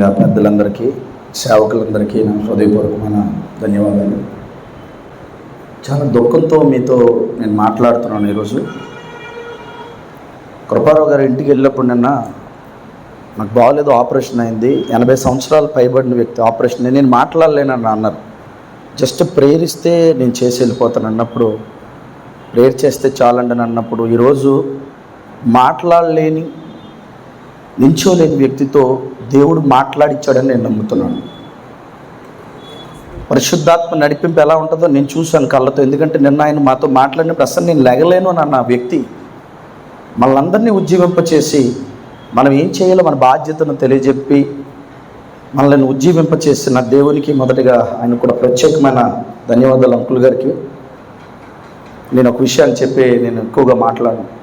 ముఖ్యంగా పెద్దలందరికీ సేవకులందరికీ నా హృదయపూర్వకమైన ధన్యవాదాలు. చాలా దుఃఖంతో మీతో నేను మాట్లాడుతున్నాను ఈరోజు. కృపారావు గారి ఇంటికి వెళ్ళినప్పుడు నిన్న నాకు బాగాలేదు ఆపరేషన్ అయింది. ఎనభై సంవత్సరాలు పైబడిన వ్యక్తి ఆపరేషన్ నేను మాట్లాడలేనని అన్నారు. జస్ట్ ప్రేయర్ ఇస్తే నేను చేసి వెళ్ళిపోతాను అన్నప్పుడు ప్రేయర్ చేస్తే చాలండి అని అన్నప్పుడు ఈరోజు మాట్లాడలేని నించోలేని వ్యక్తితో దేవుడు మాట్లాడిచ్చాడని నేను నమ్ముతున్నాను. పరిశుద్ధాత్మ నడిపింపు ఎలా ఉంటుందో నేను చూశాను కళ్ళతో. ఎందుకంటే నిన్న ఆయన మాతో మాట్లాడినప్పుడు అసలు నేను లెగలేను అని అన్న వ్యక్తి మనల్ని ఉజ్జీవింపచేసి మనం ఏం చేయాలో మన బాధ్యతను తెలియజెప్పి మనల్ని ఉజ్జీవింపచేసిన దేవునికి మొదటిగా ఆయన కూడా ప్రత్యేకమైన ధన్యవాదాలు అంకుల్ గారికి. నేను ఒక విషయాన్ని చెప్పి నేను ఎక్కువగా మాట్లాడను.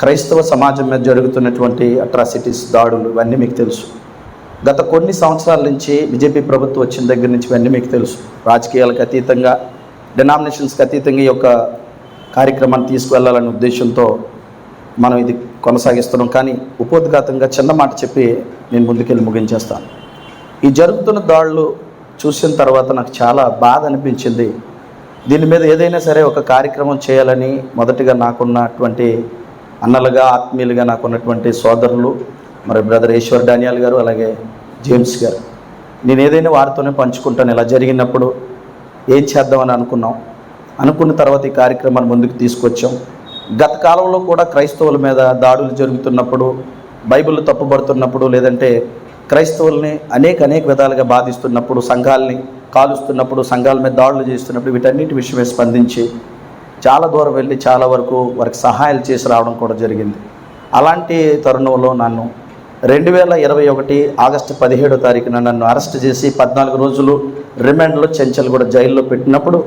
క్రైస్తవ సమాజం మీద జరుగుతున్నటువంటి అట్రాసిటీస్ దాడులు ఇవన్నీ మీకు తెలుసు. గత కొన్ని సంవత్సరాల నుంచి బీజేపీ ప్రభుత్వం వచ్చిన దగ్గర నుంచి ఇవన్నీ మీకు తెలుసు. రాజకీయాలకు అతీతంగా డినామినేషన్స్కి అతీతంగా ఈ యొక్క కార్యక్రమాన్ని తీసుకువెళ్ళాలనే ఉద్దేశంతో మనం ఇది కొనసాగిస్తున్నాం. కానీ ఉపోద్ఘాతంగా చిన్న మాట చెప్పి నేను ముందుకెళ్ళి ముగించేస్తాను. ఈ జరుగుతున్న దాడులు చూసిన తర్వాత నాకు చాలా బాధ అనిపించింది. దీని మీద ఏదైనా సరే ఒక కార్యక్రమం చేయాలని మొదటిగా నాకున్నటువంటి అన్నలుగా ఆత్మీయులుగా నాకు ఉన్నటువంటి సోదరులు మరి బ్రదర్ ఈశ్వర్ డానియాల్ గారు అలాగే జేమ్స్ గారు. నేను ఏదైనా వారితోనే పంచుకుంటాను. ఇలా జరిగినప్పుడు ఏం చేద్దామని అనుకున్నాం. అనుకున్న తర్వాత ఈ కార్యక్రమాన్ని ముందుకు తీసుకొచ్చాం. గత కాలంలో కూడా క్రైస్తవుల మీద దాడులు జరుగుతున్నప్పుడు బైబిల్ తప్పుబడుతున్నప్పుడు లేదంటే క్రైస్తవుల్ని అనేక అనేక విధాలుగా బాధిస్తున్నప్పుడు సంఘాలని కాలుస్తున్నప్పుడు సంఘాల మీద దాడులు చేస్తున్నప్పుడు వీటన్నిటి విషయమే స్పందించి చాలా దూరం వెళ్ళి చాలా వరకు వారికి సహాయాలు చేసి రావడం కూడా జరిగింది. అలాంటి తరుణంలో నన్ను రెండు వేల ఇరవై ఒకటి ఆగస్టు పదిహేడో తారీఖున నన్ను అరెస్ట్ చేసి పద్నాలుగు రోజులు రిమాండ్లో చెంచల్గూడ జైల్లో పెట్టినప్పుడు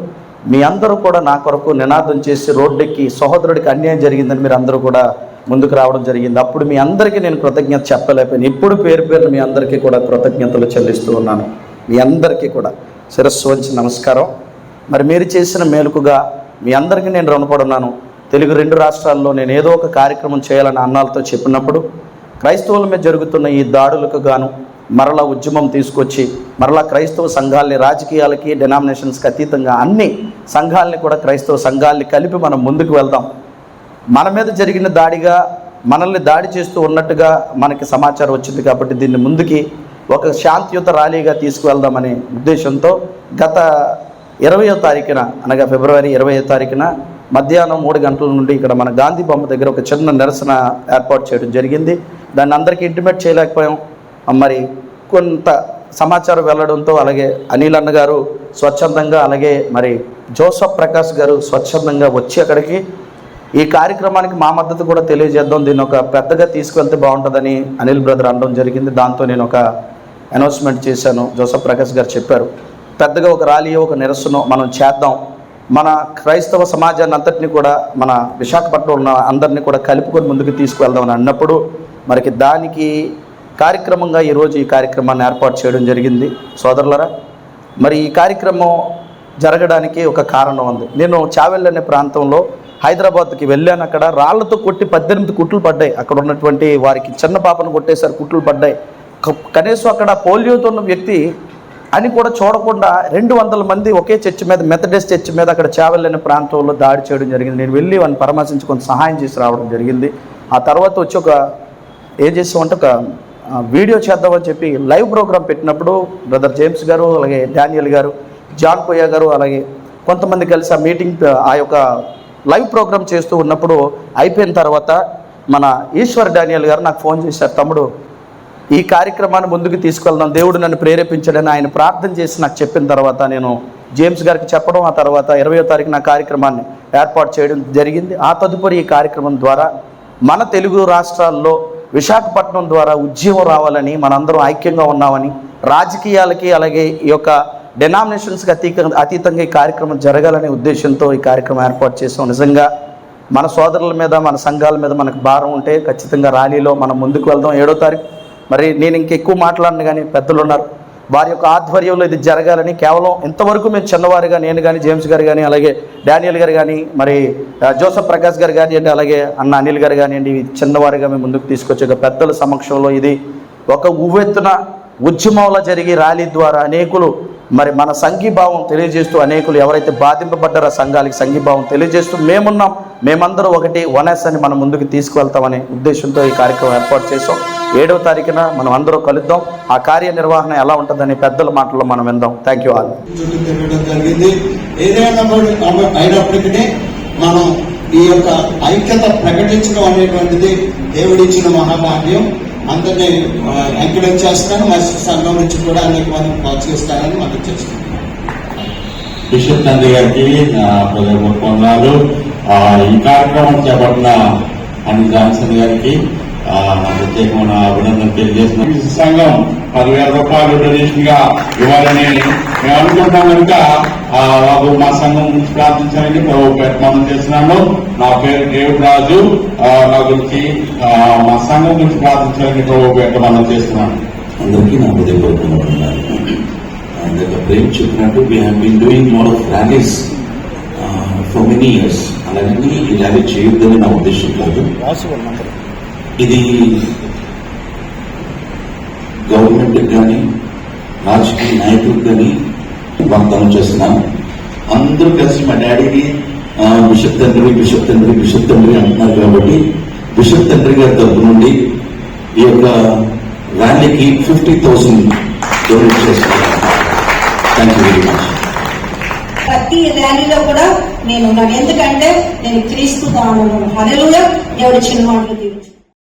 మీ అందరూ కూడా నా కొరకు నినాదం చేసి రోడ్డెక్కి సహోదరుడికి అన్యాయం జరిగిందని మీరు అందరూ కూడా ముందుకు రావడం జరిగింది. అప్పుడు మీ అందరికీ నేను కృతజ్ఞత చెప్పలేకపోయాను. ఇప్పుడు పేరు పేరు మీ అందరికీ కూడా కృతజ్ఞతలు చెల్లిస్తూ ఉన్నాను. మీ అందరికీ కూడా. శిరస్సు వంచి నమస్కారం. మరి మీరు చేసిన మేలుకుగా మీ అందరికీ నేను రుణపడున్నాను. తెలుగు రెండు రాష్ట్రాల్లో నేను ఏదో ఒక కార్యక్రమం చేయాలని అన్నాలతో చెప్పినప్పుడు క్రైస్తవుల మీద జరుగుతున్న ఈ దాడులకు గాను మరలా ఉద్యమం తీసుకొచ్చి మరలా క్రైస్తవ సంఘాలని రాజకీయాలకి డినామినేషన్స్కి అతీతంగా అన్ని సంఘాలని కూడా క్రైస్తవ సంఘాలని కలిపి మనం ముందుకు వెళ్దాం. మన మీద జరిగిన దాడిగా మనల్ని దాడి చేస్తూ ఉన్నట్టుగా మనకి సమాచారం వచ్చింది కాబట్టి దీన్ని ముందుకి ఒక శాంతియుత ర్యాలీగా తీసుకువెళ్దామనే ఉద్దేశంతో గత ఇరవయో తారీఖున అనగా ఫిబ్రవరి ఇరవయో తారీఖున మధ్యాహ్నం మూడు గంటల నుండి ఇక్కడ మన గాంధీ బొమ్మ దగ్గర ఒక చిన్న నిరసన ఏర్పాటు చేయడం జరిగింది. దాన్ని అందరికీ ఇంటిమేట్ చేయలేకపోయాం. మరి కొంత సమాచారం వెళ్ళడంతో అలాగే అనిల్ అన్న గారు స్వచ్ఛందంగా అలాగే మరి జోసఫ్ ప్రకాష్ గారు స్వచ్ఛందంగా వచ్చి అక్కడికి ఈ కార్యక్రమానికి మా మద్దతు కూడా తెలియజేద్దాం. దీన్ని ఒక పెద్దగా తీసుకెళ్తే బాగుంటుందని అనిల్ బ్రదర్ అనడం జరిగింది. దాంతో నేను ఒక అనౌన్స్మెంట్ చేశాను. జోసఫ్ ప్రకాష్ గారు చెప్పారు. పెద్దగా ఒక ర్యాలీ ఒక నిరసన మనం చేద్దాం. మన క్రైస్తవ సమాజాన్ని అంతటిని కూడా మన విశాఖపట్నంలో ఉన్న అందరినీ కూడా కలుపుకొని ముందుకు తీసుకువెళ్దామని అన్నప్పుడు మరికి దానికి కార్యక్రమంగా ఈరోజు ఈ కార్యక్రమాన్ని ఏర్పాటు చేయడం జరిగింది. సోదరులరా మరి ఈ కార్యక్రమం జరగడానికి ఒక కారణం ఉంది. నేను చావెల్ అనే ప్రాంతంలో హైదరాబాద్కి వెళ్ళాను. అక్కడ రాళ్ళతో కొట్టి పద్దెనిమిది కుట్లు పడ్డాయి. అక్కడ ఉన్నటువంటి వారికి చిన్న పాపను కొట్టేసారి కుట్లు పడ్డాయి. కనీసం అక్కడ పోలియోతో ఉన్న వ్యక్తి అని కూడా చూడకుండా రెండు వందల మంది ఒకే చర్చ్ మీద మెథడిస్ట్ చర్చ్ మీద అక్కడ చేవలేని ప్రాంతంలో దాడి చేయడం జరిగింది. నేను వెళ్ళి వాడిని పరామర్శించి కొంత సహాయం చేసి రావడం జరిగింది. ఆ తర్వాత వచ్చి ఒక ఏం చేసామంటే ఒక వీడియో చేద్దామని చెప్పి లైవ్ ప్రోగ్రామ్ పెట్టినప్పుడు బ్రదర్ జేమ్స్ గారు అలాగే డానియల్ గారు జాన్ కొయ్యా గారు అలాగే కొంతమంది కలిసి ఆ మీటింగ్ ఆ యొక్క లైవ్ ప్రోగ్రామ్ చేస్తూ ఉన్నప్పుడు అయిపోయిన తర్వాత మన ఈశ్వర్ డానియల్ గారు నాకు ఫోన్ చేశారు. తమ్ముడు ఈ కార్యక్రమాన్ని ముందుకు తీసుకెళ్దాం. దేవుడు నన్ను ప్రేరేపించాడని ఆయన ప్రార్థన చేసి నాకు చెప్పిన తర్వాత నేను జేమ్స్ గారికి చెప్పడం ఆ తర్వాత ఇరవయో తారీఖు నా కార్యక్రమాన్ని ఏర్పాటు చేయడం జరిగింది. ఆ తదుపరి ఈ కార్యక్రమం ద్వారా మన తెలుగు రాష్ట్రాల్లో విశాఖపట్నం ద్వారా ఉద్యమం రావాలని మనందరం ఐక్యంగా ఉన్నామని రాజకీయాలకి అలాగే ఈ యొక్క డెనామినేషన్స్కి అతీక అతీతంగా ఈ కార్యక్రమం జరగాలనే ఉద్దేశంతో ఈ కార్యక్రమం ఏర్పాటు చేసాం నిజంగా మన సోదరుల మీద మన సంఘాల మీద మనకు భారం ఉంటే ఖచ్చితంగా ర్యాలీలో మనం ముందుకు వెళ్దాం. ఏడో తారీఖు మరి నేను ఇంక ఎక్కువ మాట్లాడను కానీ పెద్దలు ఉన్నారు. వారి యొక్క ఆధ్వర్యంలో ఇది జరగాలని కేవలం ఇంతవరకు మేము చిన్నవారుగా నేను కానీ జేమ్స్ గారు కానీ అలాగే డానియల్ గారు కానీ మరి జోసఫ్ ప్రకాష్ గారు కానివ్వండి అలాగే అన్న అనిల్ గారు కానివ్వండి చిన్నవారుగా మేము ముందుకు తీసుకొచ్చే ఒక పెద్దల సమక్షంలో ఇది ఒక ఉవ్వెత్తున ఉద్యమంలో జరిగి ర్యాలీ ద్వారా అనేకులు మరి మన సంఘీభావం తెలియజేస్తూ అనేకులు ఎవరైతే బాధింపబడ్డారో సంఘాలకి సంఘీభావం తెలియజేస్తూ మేమున్నాం. మేమందరూ ఒకటి వనస్ అని మనం ముందుకు తీసుకువెళ్తామనే ఉద్దేశంతో ఈ కార్యక్రమం ఏర్పాటు చేసాం ఏడవ తారీఖున మనం అందరూ కలుద్దాం. ఆ కార్యనిర్వహణ ఎలా ఉంటుందని పెద్దల మాటల్లో మనం విందాం. థ్యాంక్ యూ ఆల్ జరిగింది. ఏదైనా అయినప్పటికీ మనం ఈ యొక్క ఐక్యత ప్రకటించడం అనేటువంటిది దేవుడిచ్చిన మహాభాగ్యం. అందరినీ ఎంకరేజ్ చేస్తాను. మా సంఘం నుంచి కూడా అనేక మంది ప్రోత్సహిస్తానని మనం చేస్తున్నాం బిషప్ తండ్రి గారికి వందనాలు ఈ కార్యక్రమం చేపట్టిన అని జాన్సన్ గారికి ప్రత్యేకమైన అభినందన తెలియజేస్తున్నాం. సంఘం పదివేల రూపాయలు డొనేషన్గా ఇవ్వాలని మేము అనుకుంటాం కనుక ఆ, బాబు మా సంఘం గురించి ప్రార్థించాలని ప్రభు పేరు మనం చేస్తున్నాను. నా పేరు డేవిడ్ రాజు ఆ, నా గురించి ఆ, మా సంఘం గురించి ప్రార్థించాలని ప్రభు పేరు మనం చేస్తున్నాను. అందరికీ నా హృదయపూర్వకంగా ఉండాలి ఇందాక ప్రేమ్ చెప్పినట్టు we been doing lot of rallies for many years అలాగని ఈ ర్యాలీ చేయొద్దని నా ఉద్దేశం కాదు. ఇది గవర్నమెంట్ కానీ రాజకీయ నాయకులకు కానీ వాగ్దానం చేస్తున్నాను అందరూ కలిసి మా డాడీని బిషప్ తండ్రి బిషప్ తండ్రి బిషప్ తండ్రి అంటున్నారు కాబట్టి బిషప్ తండ్రి గారి తరపు నుండి ఈ యొక్క ర్యాలీకి ఫిఫ్టీ థౌసండ్ డొనేట్ చేస్తున్నారు. థ్యాంక్ యూ వెరీ మచ్ ప్రతి ర్యాలీలో కూడా నేను ఉన్నాను ఎందుకంటే నేను క్రీస్తు దాను హరలుగా ఎవరి చిన్న మాటలు దీవించు